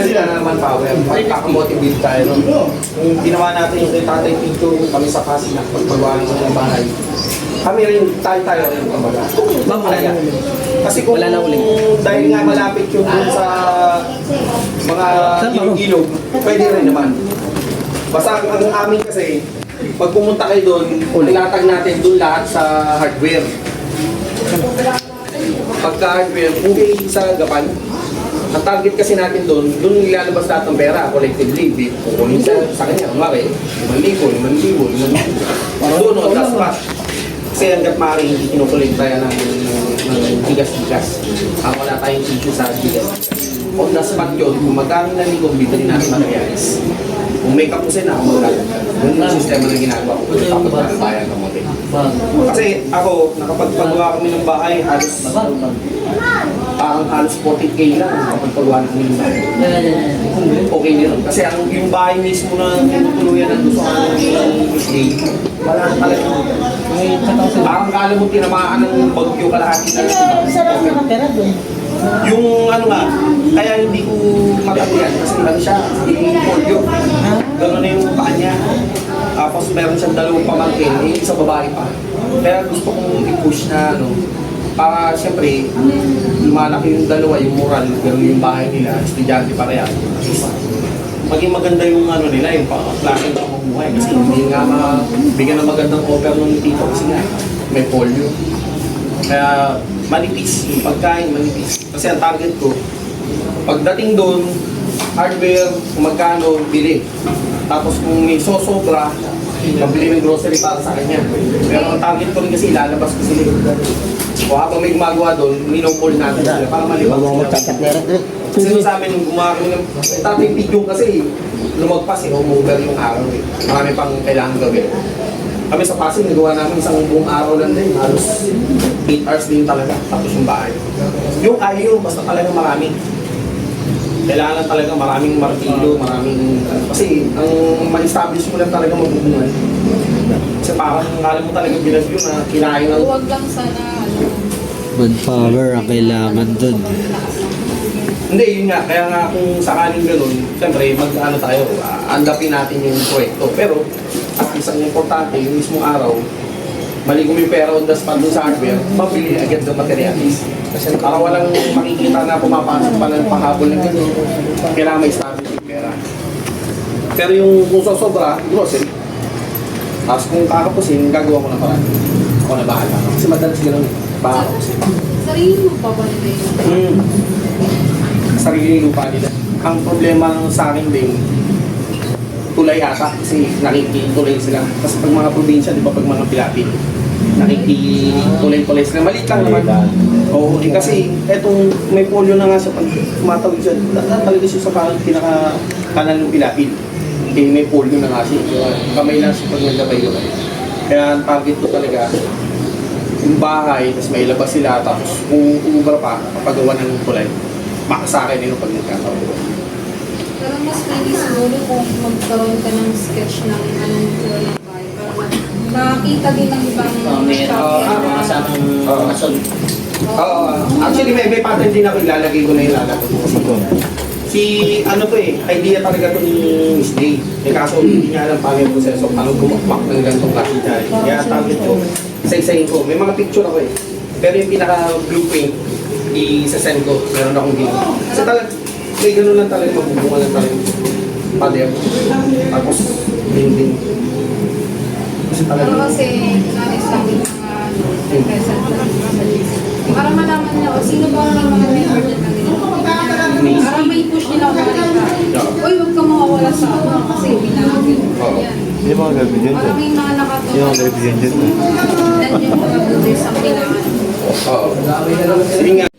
sila na naman power. Pagkakamotivate tayo. No? Kung ginawa natin yung kay Tatay Tito, kami sa kasi na pagpagawa ng bahay. Kami rin, tayo-tayo rin kumbaga. Ulit. Kasi kung Wala na ulit. dahil nga malapit yung dun sa mga ilog-ilog, pwede rin naman. Basta ang, ang amin kasi, pag pumunta kayo doon, ilatag natin doon lahat sa hardware. Pagka hardware, okay sa gapan. Ang target kasi natin doon, doon ilalabas lahat ng pera, collectively. Di, kukunin sa, sa kanya, kumari, 5,000, 5,000, 5,000. Doon, on the spot. Kasi hanggat maaari hindi kinukulit tayo ng, ng bigas-bigas. Ang wala tayong issue sa bigas. On the spot yun, kung magkano na ligo, bibili natin materials. Kung may kapusin na, ako magkano. Yun yung sistema na ginagawa ko. Tapos na bayan ng mote. Kasi ako, nakapagpagawa kami ng bahay, halos parang halos 40k lang nakapagpagawa kami ng bahay. Okay din. Kasi ang yung bahay mismo na tinutuluyan ng gusto ng Misli, wala na talaga. Parang kala mo tinamaan ng bagyo kalahati na Sarap nakatira doon. yung ano nga, kaya hindi ko matabihan kasi ano siya, hindi polio. Gano'n na yung paa niya. Tapos meron siyang dalawang pamangkin, eh, isa babae pa. Kaya gusto kong i-push na ano, para siyempre, lumalaki yung dalawa, yung moral, pero yung bahay nila, estudyante pareha. Maging maganda yung ano nila, yung klase ng pamumuhay. Kasi hindi nga mabigyan ng magandang offer ng tito kasi nga, may polio. Kaya manipis, yung pagkain manipis. Kasi ang target ko, pagdating doon, hardware, kung magkano, bili. Tapos kung may sosobra, pabili ng grocery para sa kanya. Pero ang target ko rin kasi ilalabas ko sila. O habang may gumagawa doon, minopol natin sila para malibang sila. Kasi sa amin, nung gumawa kami ng tatay pigyong kasi lumagpas eh, umuugar yung araw eh. Marami pang kailangan gawin. Kami sa Pasig, nagawa namin isang buong araw lang din. Halos 8 hours din talaga. Tapos yung bahay. Yung ayaw, basta talaga marami. Kailangan talaga maraming martilyo, maraming... Kasi ang ma-establish mo lang talaga mabubuhay. Kasi parang alam mo talaga binagyo na kinain ng... Huwag lang sana, ano, Manpower ang kailangan dun. Hindi, yun nga. Kaya nga kung sakaling ganun, siyempre mag-ano tayo, uh, andapin natin yung proyekto. Pero at isang importante, yung mismong araw, mali kung may pera on the spot dun sa hardware, mabili agad ng materialis. Kasi para walang makikita na pumapasok pa ng panghabol ng ganun, kailangan may establish yung pera. Pero yung kung sosobra, grocery. Tapos kung kakapusin, gagawa ko na parang. Ako na bahala. Kasi madalas ganun. Baka kapusin. sarili mo pa ba nila yun? Hmm. Sarili lupa nila. Ang problema sa akin din, tulay ata kasi nakikituloy sila. Kasi pag mga probinsya, di ba pag mga Pilapin, nakikituloy-tuloy sila. Maliit lang naman. Oo, eh, kasi etong may polio na nga sa pag tumatawid siya, talaga siya sa parang pinaka-kanal ng Pilapin. Eh, may polio na nga siya. Kamay lang siya pag naglabay yun. Kaya ang target ko talaga, yung bahay, tapos may labas sila, tapos kung umubra pa, kapagawa ng kulay, makasakin din yung pag nagkataon. Pero mas pwede siguro kung magkaroon ka ng sketch ng anong tour ng bahay para makita din ng ibang may shop uh, na- mga kasamang Oo. kasol. Oo, actually may, may pattern din ako, ilalagay ko na yung lalagay ko. Si, ano to eh, idea talaga to ni Miss Day. Eh kaso hindi niya alam paano yung proseso, paano gumakpak ng ganitong klase dahil. Kaya target ko, isa-isayin ko. May mga picture ako eh. Pero yung pinaka-blueprint, i-send ko. Meron akong ginawa. Kasi talaga, may ganun lang talaga, magbubunga lang talaga. Pader. Tapos, ding-ding. Kasi talaga, Pero kasi, kunwari sa akin mga ano, present sa. Para malaman nila, o sino ba ang mga member na nila. Para may push nila ano ka. Uy, huwag ka mawawala sa ano kasi binagin. Oo. Hindi mga represent Para may mga nakatulong. Yung mga represent Then yung mga something na ano. Oo. Sige nga.